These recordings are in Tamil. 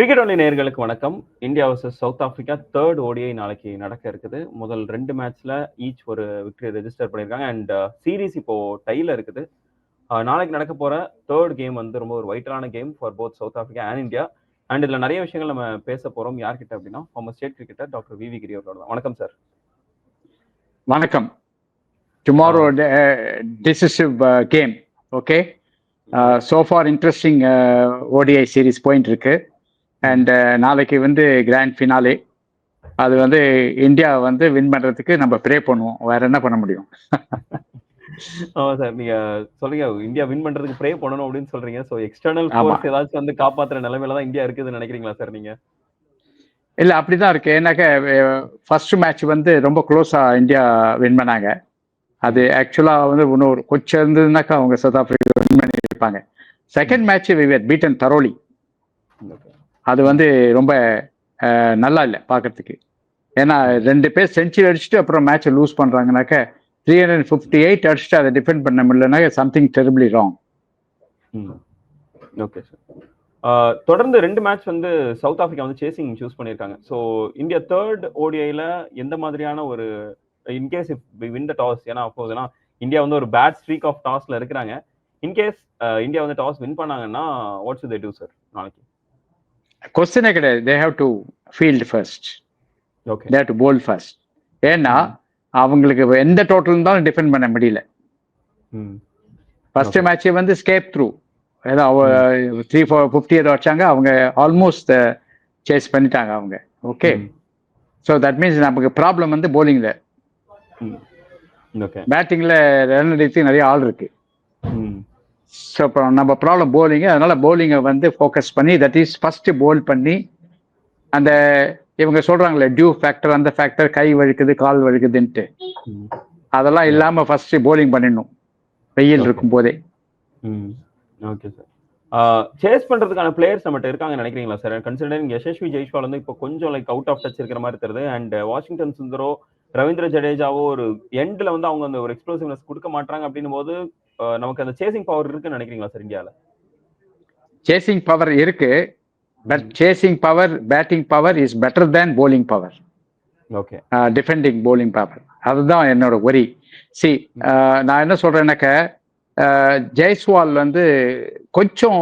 கிரிக்கெட் ஒன்லி நேயர்களுக்கு வணக்கம். India versus South Africa third ODI நாளைக்கு நடக்க இருக்குது. முதல் ரெண்டு மேட்ச்ல ஈச் ஒரு விக்டரி ரெஜிஸ்டர் பண்ணியிருக்காங்க. அண்ட் சீரீஸ் இப்போ டைல இருக்குது. அஹ் நாளைக்கு நடக்க போற தேர்ட் கேம் வந்து ரொம்ப ஒரு வைட்டலான game for both South Africa and India and இதுல நிறைய விஷயங்கள் நம்ம பேச போறோம். யார்கிட்ட அப்படின்னா former state cricketer doctor V V Giri அவர்களோட வணக்கம் சார் வணக்கம். Tomorrow decisive game okay so for interesting ODI series போயிட்டு இருக்கு அண்ட் நாளைக்கு வந்து கிராண்ட் ஃபினாலே அது வந்து இந்தியா வந்து வின் பண்றதுக்கு நம்ம ப்ரே பண்ணுவோம். வேற என்ன பண்ண முடியும்? ஆமா சார் நீங்க சொல்றீங்க. இந்தியா வின் பண்றதுக்கு ப்ரே பண்ணணும் அப்படின்னு சொல்றீங்க. So external. ஃபோர்ஸ் ஏதாச்சும் வந்து காப்பாத்துற நிலைமையில தான் இந்தியா இருக்குதுன்னு நினைக்கிறீங்களா சார் நீங்க? இல்ல அப்படிதான் இருக்கு. ஏன்னாக்க ஃபர்ஸ்ட் மேட்ச் வந்து ரொம்ப க்ளோஸா இந்தியா வின் பண்ணாங்க. அது ஆக்சுவலா வந்து இன்னொரு கொஞ்சம் இருந்ததுனாக்கா அவங்க சவுத் ஆப்பிரிக்கா வின் பண்ணியிருப்பாங்க. செகண்ட் மேட்ச் பீட்டன் தரோலி அது வந்து ரொம்ப நல்லா இல்லை பார்க்கறதுக்கு ஏன்னா ரெண்டு பேர் செஞ்சுரி அடிச்சுட்டு அப்புறம் மேட்சை லூஸ் பண்ணுறாங்கனாக்க த்ரீ ஹண்ட்ரட் ஃபிஃப்டி எயிட் அடிச்சுட்டு அதை டிஃபெண்ட் பண்ண முடியலனாக்க something terribly wrong okay sir தொடர்ந்து ரெண்டு மேட்ச் வந்து சவுத் ஆஃப்ரிக்கா வந்து சேசிங் சூஸ் பண்ணியிருக்காங்க ஸோ இந்தியா தேர்ட் ஓடிஐயில் எந்த மாதிரியான ஒரு in case if win the toss ஏன்னா அப்போதுனா இந்தியா வந்து ஒரு பேட் ஸ்ட்ரீக் ஆஃப் டாஸில் இருக்கிறாங்க. இன்கேஸ் இந்தியா வந்து டாஸ் வின் பண்ணாங்கன்னா வாட்ஸ் தே டூ சார் நாளைக்கு? கொஸ்டினே கிடையாது. They have to field first okay they to bowl first ஏன்னா அவங்களுக்கு எந்த டோட்டல் இருந்தாலும் டிஃபெண்ட் பண்ண முடியல. First Okay. மேட்ச் வந்து ஸ்கேப் த்ரூ ஏதோ த்ரீ ஃபோர் ஃபிஃப்டி ஏதோ வச்சாங்க அவங்க ஆல்மோஸ்ட் சேஸ் பண்ணிட்டாங்க அவங்க. ஓகே ஸோ தட் மீன்ஸ் நமக்கு ப்ராப்ளம் வந்து போலிங்ல ஓகே பேட்டிங்ல ரன் அடித்து நிறைய ஆள் இருக்கு. ம் ஸோ இப்போ நம்ம ப்ராப்ளம் போலிங் அதனால போலிங்கை வந்து ஃபோக்கஸ் பண்ணி தட் இஸ் ஃபர்ஸ்ட் போல் பண்ணி அந்த இவங்க சொல்றாங்களே டியூ ஃபேக்டர் அந்த ஃபேக்டர் கை வழுக்குது கால் வழுக்குதுன்ட்டு. அதெல்லாம் இல்லாம ஃபர்ஸ்ட் போலிங் பண்ணிடணும். வெயில். இருக்கும் போதே ம். ஓகே சார் சேஸ் பண்றதுக்கான பிளேயர்ஸ் நம்மகிட்ட இருக்காங்கன்னு நினைக்கிறீங்களா சார் கன்சிடரிங் யசஸ்வி ஜெய்ஸ்வால் வந்து இப்போ கொஞ்சம் லைக் அவுட் ஆஃப் டச் இருக்கிற மாதிரி தெரியுது. அண்ட் வாஷிங்டன் சுந்தரோ ரவீந்திர ஜடேஜாவோ ஒரு எண்ட்ல வந்து அவங்க அந்த ஒரு எக்ஸ்ப்ளோசிவ்னஸ் கொடுக்க மாட்டாங்க அப்படின்னும் போது நமக்கு அந்த சேசிங் பவர் இருக்குன்னு நினைக்கிறீங்களா சார் இந்தியால சேசிங் பவர் இருக்கு but chasing power batting power is better than bowling power okay defending bowling power அதுதான் என்னோட ஒரி சி நான் என்ன சொல்றேன்னாக்க ஜெய்ஸ்வால் வந்து கொஞ்சம்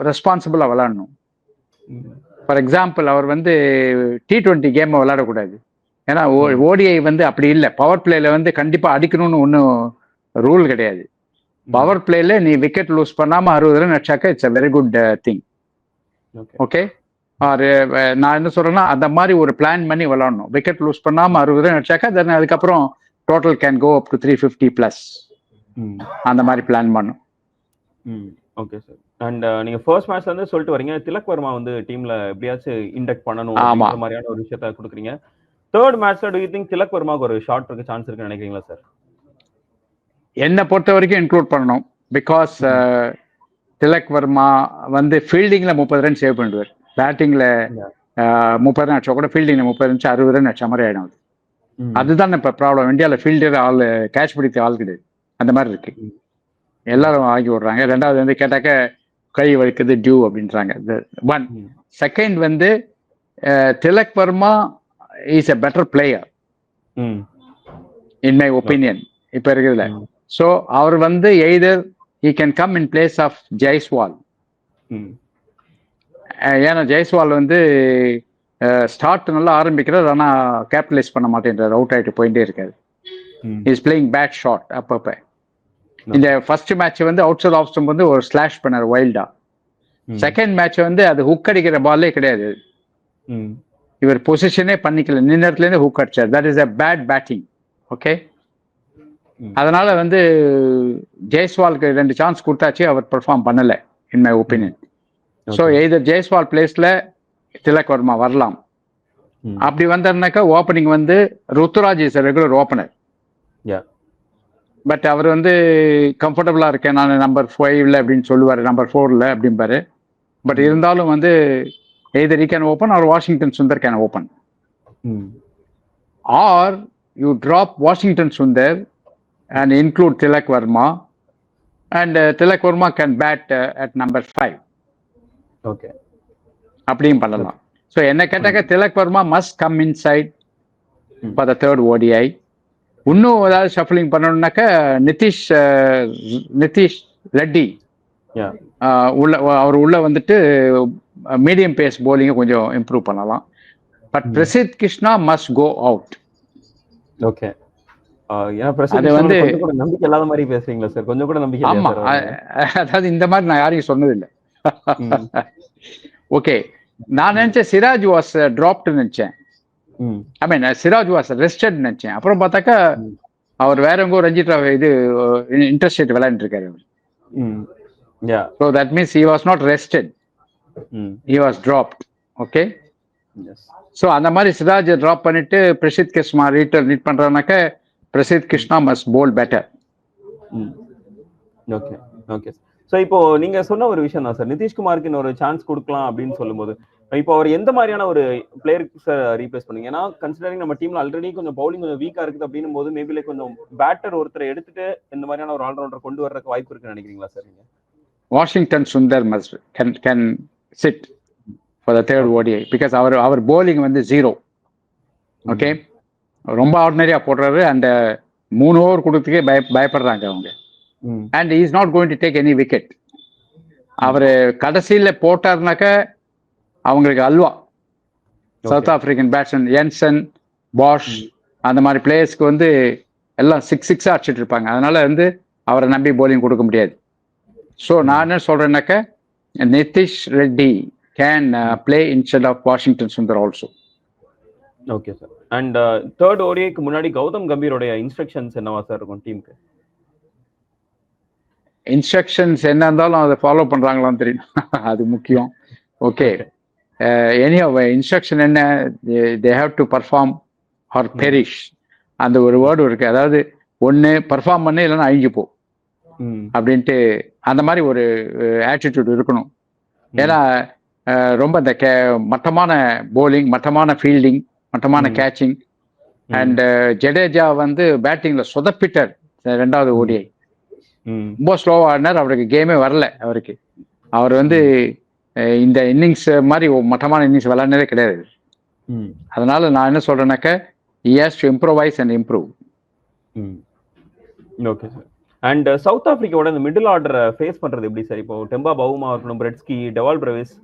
ரெஸ்பான்சிபிளா விளையாடணும் ஃபார் எக்ஸாம்பிள் அவர் வந்து டி டுவெண்ட்டி கேமை விளையாடக்கூடாது ஏன்னா ஓடிஐ வந்து அப்படி இல்லை பவர் பிளேல வந்து கண்டிப்பா அடிக்கணும்னு ஒன்றும் ரூல் கிடையாது பவர் பிளேல நீ விக்கெட் லூஸ் பண்ணாம அறுபது run அடிச்சாக்க it's a very good thing okay நான் என்ன சொல்றேன்னா அந்த மாதிரி ஒரு பிளான் பண்ணி விளாடணும் விக்கெட் லூஸ் பண்ணாம அறுபது ரன் அடிச்சாக்கா தென் அதுக்கப்புறம் total can go up to three fifty plus அந்த மாதிரி பிளான் பண்ணும் ஓகே சார் அண்ட் நீங்க ஃபர்ஸ்ட் மேட்ச்ல இருந்து சொல்லிட்டு வரீங்க. திலக் வர்மா வந்து டீம்ல எப்படியாச்சும் இண்டக்ட் பண்ணணும். அப்படிங்கிற மாதிரியான ஒரு விஷயத்த கொடுக்குறீங்க. தேர்ட் மேட்ச்ல டு யூ திங்க் திலக் வர்மாக்கு ஒரு ஷார்ட் இருக்கு சான்ஸ் இருக்குன்னு நினைக்கிறீங்களா சார் என்னை பொறுத்த வரைக்கும் இன்க்ளூட் பண்ணணும். பிகாஸ் திலக் வர்மா வந்து ஃபீல்டிங்ல முப்பது ரன் சேவ் பண்ணுவார் பேட்டிங்ல முப்பது ரன் அடிச்சா கூட ஃபீல்டிங்ல முப்பது ரன் அறுபது ரன் அடிச்ச மாதிரி ஆயிடும் அது. அதுதான் இப்ப ப்ராப்ளம் இந்தியாவில் ஃபீல்டர் ஆள் கேட்ச் பிடித்த ஆள் கிடையாது. அந்த மாதிரி இருக்கு. எல்லாரும் ஆகி விடுறாங்க. ரெண்டாவது வந்து கேட்டாக்க கை வலிக்குது டியூ அப்படின்றாங்க. ஒன். செகண்ட் வந்து Tilak Varma is a better player in my opinion இப்ப இருக்குதுல ம். ஸோ அவர் வந்து either he can come in place of Jaiswal ஏன்னா ஜெய்ஸ்வால் வந்து ஸ்டார்ட் நல்லா ஆரம்பிக்கிறார் ஆனா கேபிட்டலைஸ் பண்ண மாட்டேன்றார் அவுட் ஆயிட்டு போயிட்டே இருக்காரு. இஸ் பிளேயிங் பேட் ஷாட் அப்பப்ப. இந்த ஃபர்ஸ்ட் மேட்ச் வந்து அவுட் சைட் ஆஃப் ஸ்டம்ப் வந்து ஒரு ஸ்லாஷ் பண்ணார் வைல்டா. செகண்ட் மேட்ச் வந்து அது ஹுக் அடிக்கிற பாலே கிடையாது. ம் இவர் பொசிஷனே பண்ணிக்கல. நின்னத்துல இருந்து ஹுக் அடிச்சார். That is a bad batting okay. அதனால வந்து ஜெய்ஸ்வாலுக்கு ரெண்டு சான்ஸ் கொடுத்தாச்சு அவர் பெர்ஃபார்ம் பண்ணல in my. Opinion so. Either Jaiswal பிளேஸ்ல திலக் வர்மா வரலாம். அப்படி வந்தாருனாக்கா ஓப்பனிங் வந்து Ruturaj is regular opener. But அவர் வந்து கம்ஃபர்டபுளா இருக்கேன் நான் நம்பர் ஃபைவ்ல அப்படின்னு சொல்லுவாரு நம்பர் ஃபோர்ல அப்படிம்பாரு. பட் இருந்தாலும் வந்து either he can open or Washington Sundar can open or you drop Washington Sundar and include Tilak Varma and Tilak Varma can bat at number five okay அப்படியும் பண்ணலாம். ஸோ என்ன கேட்டாக்க Tilak Varma must come inside hmm. For the third ODI இன்னும் ஏதாவது ஷஃப்லிங் பண்ணணும்னாக்க நிதிஷ் அஹ், நிதிஷ் ரெட்டி ஆஹ், உள்ள அவர் உள்ள வந்துட்டு மீடியம் பேஸ் போலிங்கை கொஞ்சம் இம்ப்ரூவ் பண்ணலாம். But. Prasidh Krishna must go out okay அது கிருஷ்ணன் வந்து- கொஞ்சம் கூட நம்பிக்கை இல்லாத மாதிரி பேசுறீங்களா சார்? கொஞ்சம் கூட நம்பிக்கை ஆமா. அதாவது இந்த மாதிரி நான் யாரையும் சொன்னதில்லை. ஓகே. நான் நினைச்சேன் சிராஜ் வாஸ் ட்ராப்டு நினைச்சேன். I mean Siraj was rested நினைச்சேன். அப்புறம் பார்த்தாக்கா. அவர் வேற எங்கோ ரஞ்சி trophy இது இன்ட்ரெஸ்டேட் விளையாண்டு இருக்காரு so that means he was not rested he was dropped okay so அந்த மாதிரி சிராஜ் ட்ராப் பண்ணிட்டு Prasidh Krishna ரீட்டர் NEET பண்றானாக்க Prasidh Krishna must bowl better okay okay so இப்போ நீங்க சொன்ன ஒரு விஷயம் தான் சார் நிதிஷ்குமாருக்கு இன்னொரு சான்ஸ் கொடுக்கலாம் அப்படின்னு சொல்லும்போது இப்போ அவர் எந்த மாதிரியான ஒரு பிளேயருக்கு சார் ரீப்ளேஸ் பண்ணுங்க? ஏன்னா கன்சிடரிங் நம்ம டீம்ல ஆல்ரெடி கொஞ்சம் பவுலிங் கொஞ்சம் வீக்கா இருக்குது அப்படின்னும் போது மேபி லைக் கொஞ்சம் பேட்டர் ஒருத்தரை எடுத்துட்டு இந்த மாதிரியான ஒரு ஆல்ரவுண்டர் கொண்டு வர்றதுக்கு வாய்ப்பு இருக்குன்னு நினைக்கிறீங்களா சார் நீங்க? Washington Sundar must can can sit for the third ODI because அவர் அவர் bowling வந்து ஜீரோ ஓகே ரொம்ப ஆர்டினரியா போடுறாரு. அந்த மூணு ஓவர் கொடுத்துக்கே பய பயப்படுறாங்க அவங்க. And is not going to take any wicket அவர் கடைசியில் போட்டார்னாக்க அவங்களுக்கு halwa. South African batsman Jansen Bosch அந்த மாதிரி பிளேயர்ஸ்க்கு வந்து எல்லாம் சிக்ஸ் சிக்ஸாக அடிச்சிட்டு இருப்பாங்க. அதனால வந்து அவரை நம்பி bowling கொடுக்க முடியாது. ஸோ நான் என்ன சொல்றேன்னாக்க Nitish Reddy can play instead of Washington Sundar also okay sir and third ஓடிஐக்கு முன்னாடி கௌதம் கம்பீரோடைய இன்ஸ்ட்ரக்ஷன்ஸ் என்னவா சார் இருக்கும் டீமுக்கு இன்ஸ்ட்ரக்ஷன்ஸ் என்ன இருந்தாலும் அதை ஃபாலோ பண்றாங்களான்னு தெரியும். அது முக்கியம். ஓகே எனி இன்ஸ்ட்ரக்ஷன் என்ன? They have to perform or perish அந்த ஒரு வேர்டு இருக்கு. அதாவது ஒன்று பர்ஃபார்ம் பண்ணு இல்லைன்னா அழிஞ்சு போ. ம் அப்படின்ட்டு அந்த மாதிரி ஒரு ஆட்டிடியூட் இருக்கணும். ஏன்னா அஹ், ரொம்ப இந்த கே மட்டமான போலிங் மட்டமான ஃபீல்டிங் மட்டமான. கேட்சிங் அண்ட் ஜடேஜா வந்து பேட்டிங்ல சொதப்பிட்டார். ரெண்டாவது ஓடிஐ ம். ரொம்ப ஸ்லோவா ஆடினார். அவருக்கு கேமே வரல அவருக்கு. அவர் வந்து இந்த இன்னிங்ஸ் மாதிரி மட்டமான இன்னிங்ஸ் விளையாடினதே கிடையாது. அதனால நான் என்ன சொல்றேன்னாக்க has to improvise and improve ம். ஓகே சார் அண்ட் சவுத் ஆப்பிரிக்காவோட இந்த மிடில் ஆர்டரை ஃபேஸ் பண்றது எப்படி சார் இப்போ டெம்பா பவுமா இருக்கணும் Breetzke Dewald Brevis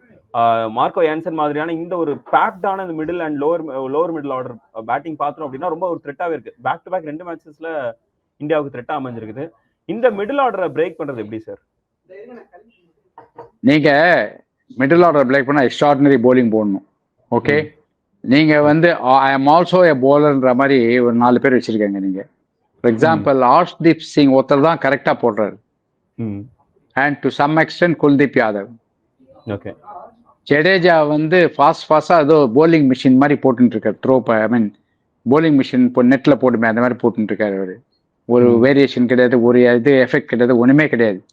Marco Jansen மாதிரியான இந்த ஒரு பேக்டான இந்த middle and lower lower middle order batting பார்த்தோம் அப்படின்னா ரொம்ப ஒரு த்ரெட்டாவே இருக்கு. பேக் டு பேக் ரெண்டு மேட்சஸ்ல இந்தியாவுக்கு த்ரெட்டா அமைஞ்சிருக்குது. இந்த மிடில் ஆர்டரை பிரேக் பண்றது எப்படி சார் நீங்க மிடில் ஆர்டர் பிளேக் பண்ணா எக்ஸ்ட்ராடினரி bowling போடணும். ஓகே நீங்க வந்து ஐ எம் ஆல்சோ எ போலர்ன்ற மாதிரி ஒரு நாலு பேர் வச்சிருக்கீங்க நீங்க. ஃபார் எக்ஸாம்பிள் ஆர்ஷ்தீப் சிங் ஒருத்தர் தான் கரெக்டா போடுறாரு. And to some extent Kuldeep Yadav okay Jadeja வந்து ஃபாஸ்ட் ஃபாஸ்டா ஏதோ போலிங் மிஷின் மாதிரி போட்டுட்டு இருக்காரு. Throw I mean bowling machine இப்போ நெட்ல போட்டுமே அந்த மாதிரி போட்டுட்டு இருக்காரு அவரு. ஒரு வேரியேஷன் கிடையாது ஒரு இது எஃபெக்ட் கிடையாது ஒண்ணுமே கிடையாது.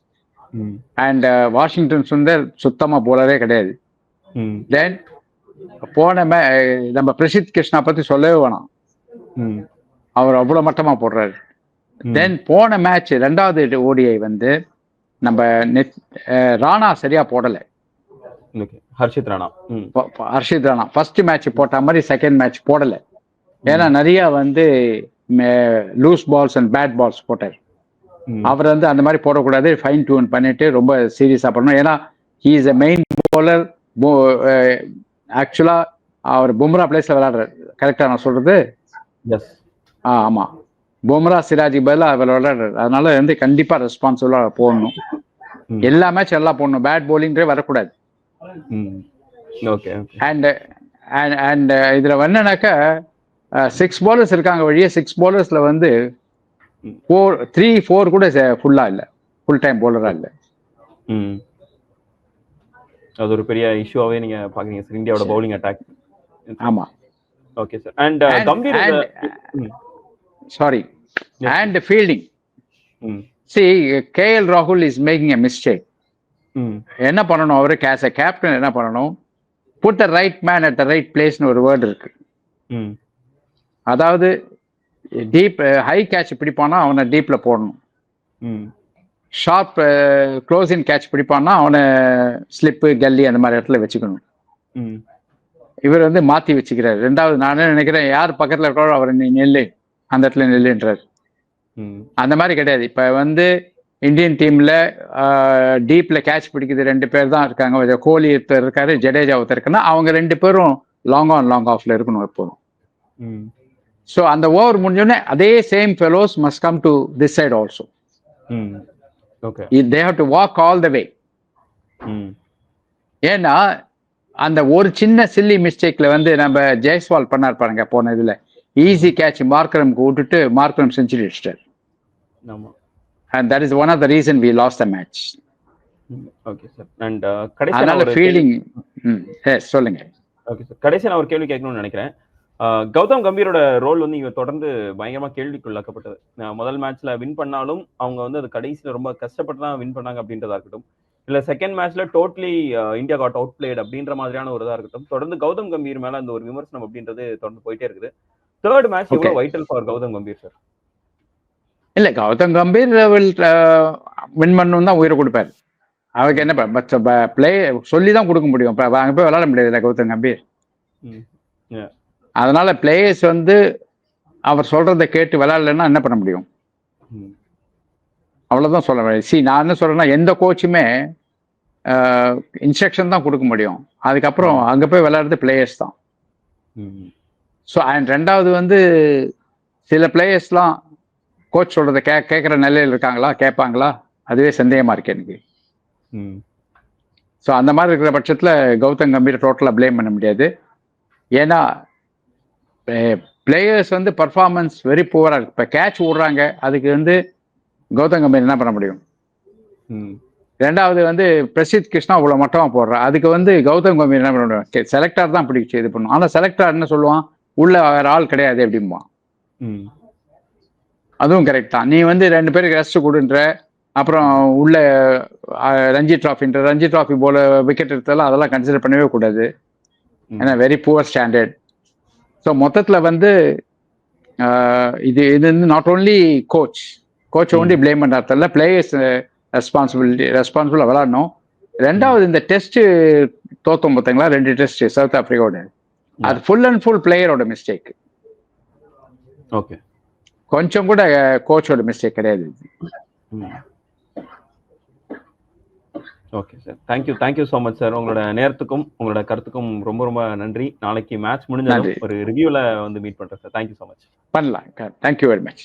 அண்ட் வாஷிங்டன் சுந்தர் சுத்தமா போலரே கிடையாது. தென் போன மே நம்ம பிரசித் கிருஷ்ணா பத்தி சொல்லவே வேணாம். ம். அவர் அவ்வளவு மட்டமா போடுறாரு. தென் போன மேட்ச் ரெண்டாவது ஓடிஐ வந்து நம்ம நெட் ராணா சரியா போடல. ஹர்ஷித் ராணா. ஹர்ஷித் ராணா. ஃபர்ஸ்ட் மேட்ச் போட்ட மாதிரி செகண்ட் மேட்ச் போடல. ஏன்னா நிறைய வந்து loose balls and bad balls போட்டார். அவர் வந்து அந்த மாதிரி போடக்கூடாது. ஃபைன் டியூன் பண்ணிட்டு ரொம்ப சீரியஸா பண்ணணும் ஏன்னா he is a main bowler ஆக்சுவலா அவர் பும்ரா பிளேஸ்ல விளையாடுறாரு. கரெக்டா நான் சொல்றது? எஸ் ஆ ஆமா. பும்ரா சிராஜி பதிலாக அவர் விளையாடுறாரு. அதனால வந்து கண்டிப்பா ரெஸ்பான்சிபிளா போடணும். எல்லா மேட்ச் எல்லாம் போடணும். பேட் போலிங்கிறே வரக்கூடாது. Okay okay and and and இதுல என்னன்னாக்கா சிக்ஸ் bowlers இருக்காங்க வழியே சிக்ஸ் bowlersல வந்து ஃபோர் த்ரீ ஃபோர் கூட ஃபுல்லா இல்ல. ஃபுல் டைம் bowler-ஆ இல்ல. அது ஒரு பெரிய இஷ்யூவாவே நீங்க பாக்குறீங்க சார். இந்தியாவோட பவுலிங் அட்டாக் ஆமா. Okay sir and Gambhir sorry. And fielding see KL ராகுல் இஸ் மேக்கிங் எ மிஸ்டேக் என்ன பண்ணணும்? அவருக்கு ஆஸ் அ கேப்டன் என்ன பண்ணணும்? Put the right man at the right பிளேஸ்னு ஒரு வேர்டு இருக்கு. ம், அதாவது டீப் ஹை கேட்ச் பிடிப்பானா அவனை டீப்ல போடணும். ம், ஷார்ப் க்ளோஸ் இன் கேட்ச் பிடிப்பான்னா அவனை ஸ்லிப்பு கல்லி அந்த மாதிரி இடத்துல வச்சுக்கணும். ம். இவர் வந்து மாத்தி வச்சுக்கிறாரு. ரெண்டாவது நானே நினைக்கிறேன்? யார் பக்கத்துல இருக்காரோ அவர் நெல்லு. அந்த இடத்துல நெல்லுன்றார். ம். அந்த மாதிரி கிடையாது. இப்ப வந்து இந்தியன் டீம்ல டீப்ல கேட்ச் பிடிக்குது. ரெண்டு பேர் தான் இருக்காங்க. கோலி ஒருத்தர் இருக்காரு ஜடேஜா ஒருத்தர் இருக்குன்னா அவங்க ரெண்டு பேரும் லாங் ஆன் லாங் ஆஃப்ல இருக்கணும் எப்போதும். ஸோ அந்த ஓவர் முடிஞ்சோடனே அதே same fellows must come to this side also they have to walk all the way ஏன்னா அந்த ஒரு சின்ன சில்லி மிஸ்டேக்ல வந்து நம்ம ஜெய்ஸ்வால் பண்ணார் பாருங்க போன இதுல. ஈஸி கேட்ச் மார்க்கரம்க்கு விட்டுட்டு Markram century அடிச்சிட்டார். And that is one of the reason we lost the match okay sir and கடைசி அதனால ஃபீல்டிங் ம் சொல்லுங்க. ஓகே சார் கடைசி நான் ஒரு கேள்வி கேட்கணும்னு நினைக்கிறேன். கௌதம் கம்பீரோட ரோல் வந்து இங்க தொடர்ந்து பயங்கரமா கேள்விக்குள்ளாக்கப்பட்டது. முதல் மேட்ச்ல வின் பண்ணாலும் அவங்க வந்து அது கடைசியில ரொம்ப கஷ்டப்பட்டு தான் வின் பண்ணாங்க அப்படின்றதா இருக்கட்டும். இல்ல செகண்ட் மேட்ச்ல totally India got outplayed அப்படின்ற மாதிரியான ஒரு இதா இருக்கட்டும். தொடர்ந்து கௌதம் கம்பீர் மேல அந்த ஒரு விமர்சனம் அப்படின்றது தொடர்ந்து போயிட்டே இருக்குது. Third match. எவ்வளவு vital for Gautam Gambhir sir இல்ல கௌதம் கம்பீர் வின் பண்ணணும் தான் உயிரை கொடுப்பாரு. அவருக்கு என்ன பிளே சொல்லி தான் கொடுக்க முடியும். இப்ப அங்க போய் விளையாட முடியாது கௌதம் கம்பீர். அதனால பிளேயர்ஸ் வந்து அவர் சொல்றதை கேட்டு விளையாடலைன்னா என்ன பண்ண முடியும்? ம். அவ்வளவுதான் சொல்ல முடியும் சி நான் என்ன சொல்றேன்னா எந்த கோச்சுமே இன்ஸ்ட்ரக்ஷன் தான் கொடுக்க முடியும். அதுக்கப்புறம் அங்க போய் விளையாடுறது பிளேயர்ஸ் தான். ஸோ அண்ட் ரெண்டாவது வந்து சில பிளேயர்ஸ்லாம் கோச் சொல்றதை கே கேட்குற நிலையில் இருக்காங்களா? கேட்பாங்களா? அதுவே சந்தேகமா இருக்கு எனக்கு. ம். ஸோ அந்த மாதிரி இருக்கிற பட்சத்தில் கௌதம் கம்பீர் டோட்டலாக ப்ளேம் பண்ண முடியாது. ஏன்னா பிளேயர்ஸ் வந்து பர்ஃபார்மன்ஸ் வெரி புவராக இருக்கு. இப்போ கேட்ச் விடுறாங்க. அதுக்கு வந்து கௌதம் கம்பீர் என்ன பண்ண முடியும்? ம். ரெண்டாவது வந்து பிரசித் கிருஷ்ணா இவ்வளோ மட்டமாக போடுறான் அதுக்கு வந்து கௌதம் கம்பீர் என்ன பண்ண முடியும்? செலக்டர் தான் பிடிச்சி இது பண்ணும். ஆனால் செலக்டர் என்ன சொல்லுவான்? உள்ள வேற ஆள் கிடையாது அப்படிம்பான். அதுவும் கரெக்ட் தான். நீ வந்து ரெண்டு பேருக்கு ரெஸ்ட் கொடுன்ற அப்புறம் உள்ள ரஞ்சி டிராஃபின்ற ரஞ்சி டிராஃபி போல விக்கெட் எடுத்தாலும் அதெல்லாம் கன்சிடர் பண்ணவே கூடாது. ஏன்னா வெரி புவர் ஸ்டாண்டர்ட் ஸோ மொத்தத்தில் வந்து இது இது வந்து not only coach coach only blame பண்ணுறதில்ல பிளேயர்ஸ் ரெஸ்பான்சிபிலிட்டி ரெஸ்பான்சிபிளாக விளாடணும் ரெண்டாவது இந்த டெஸ்ட் தோத்தோம் பார்த்தீங்களா ரெண்டு டெஸ்ட் சவுத் ஆப்பிரிக்காவோட அது ஃபுல் அண்ட் ஃபுல் பிளேயரோட மிஸ்டேக் ஓகே. கொஞ்சம் கூட கோச்சோட மிஸ்டேக் கிடையாது okay sir thank you thank you so much sir உங்களோட நேரத்துக்கும் உங்களோட கருத்துக்கும் ரொம்ப ரொம்ப நன்றி. நாளைக்கு மேட்ச் நன்றி. ஒரு ரிவ்யூல வந்து மீட் பண்றேன் sir thank you so much பண்ணலாம் தேங்க்யூ வெரி மச்